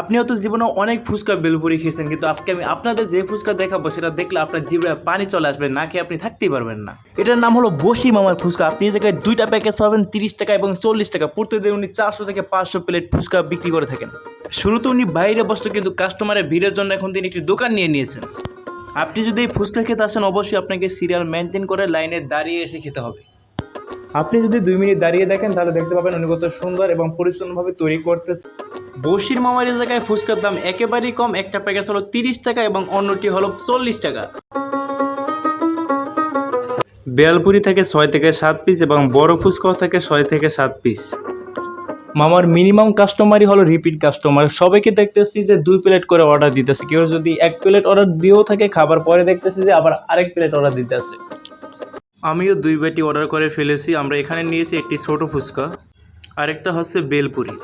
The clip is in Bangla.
আপনি হয়তো জীবনে অনেক ফুচকা বেলপুরি খেয়েছেন, কিন্তু আজকে আমি আপনাদের যে ফুচকা দেখাবো সেটা দেখলে আপনার জীবনে পানি চলে আসবে, না খেয়ে আপনি থাকতেই পারবেন না। এটার নাম হলো বসি মামার ফুচকা। আপনি জায়গায় দুইটা প্যাকেজ পাবেন, তিরিশ টাকা এবং চল্লিশ টাকা। প্রতিদিন উনি চারশো থেকে পাঁচশো প্লেট ফুচকা বিক্রি করে থাকেন। শুরুতে উনি বাইরে বসতো, কিন্তু কাস্টমারের ভিড়ের জন্য এখন তিনি একটি দোকান নিয়ে নিয়েছেন। আপনি যদি এই ফুচকা খেতে আসেন, অবশ্যই আপনাকে সিরিয়াল মেনটেন করে লাইনে দাঁড়িয়ে এসে খেতে হবে। আপনি যদি দুই মিনিট দাঁড়িয়ে দেখেন তাহলে দেখতে পাবেন উনি কত সুন্দর এবং পরিচ্ছন্নভাবে তৈরি করতেছে। বসির মামার জায়গায় ফুচকার দাম একেবারেই কম। একটা প্যাকেজ হলো তিরিশ টাকা এবং অন্যটি হলো চল্লিশ টাকা। বেলপুরি থেকে ছয় থেকে সাত পিস এবং বড় ফুচকাও থেকে ছয় থেকে সাত পিস মামার মিনিমাম কাস্টমারই হলো রিপিট কাস্টমার সবাইকে দেখতেছি যে দুই প্লেট করে অর্ডার দিতেছে। কেউ যদি এক প্লেট অর্ডার দিয়েও থাকে খাবার পরে দেখতেছি যে আবার আরেক প্লেট অর্ডার দিতেছে। আমিও দুই বাটি অর্ডার করে ফেলেছি। আমরা এখানে নিয়েছি একটি ছোটো ফুচকা, আরেকটা হচ্ছে বেলপুরি।